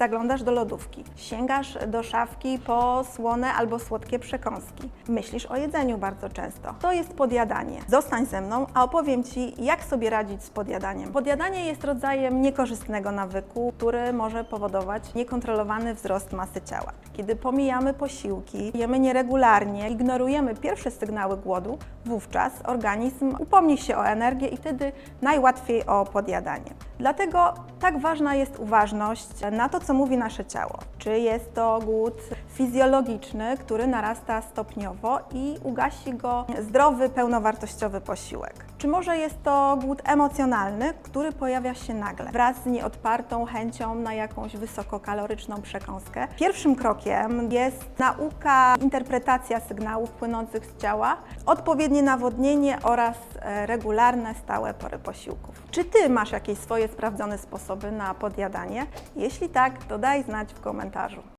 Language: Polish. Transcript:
zaglądasz do lodówki, sięgasz do szafki po słone albo słodkie przekąski. Myślisz o jedzeniu bardzo często. To jest podjadanie. Zostań ze mną, a opowiem Ci, jak sobie radzić z podjadaniem. Podjadanie jest rodzajem niekorzystnego nawyku, który może powodować niekontrolowany wzrost masy ciała. Kiedy pomijamy posiłki, jemy nieregularnie, ignorujemy pierwsze sygnały głodu, wówczas organizm upomni się o energię i wtedy najłatwiej o podjadanie. Dlatego tak ważna jest uważność na to, co mówi nasze ciało. Czy jest to głód fizjologiczny, który narasta stopniowo i ugasi go zdrowy, pełnowartościowy posiłek? Czy może jest to głód emocjonalny, który pojawia się nagle, wraz z nieodpartą chęcią na jakąś wysokokaloryczną przekąskę? Pierwszym krokiem jest nauka, interpretacja sygnałów płynących z ciała, odpowiednie nawodnienie oraz e, regularne, stałe pory posiłków. Czy Ty masz jakieś swoje sprawdzone sposoby na podjadanie? Jeśli tak, to daj znać w komentarzu.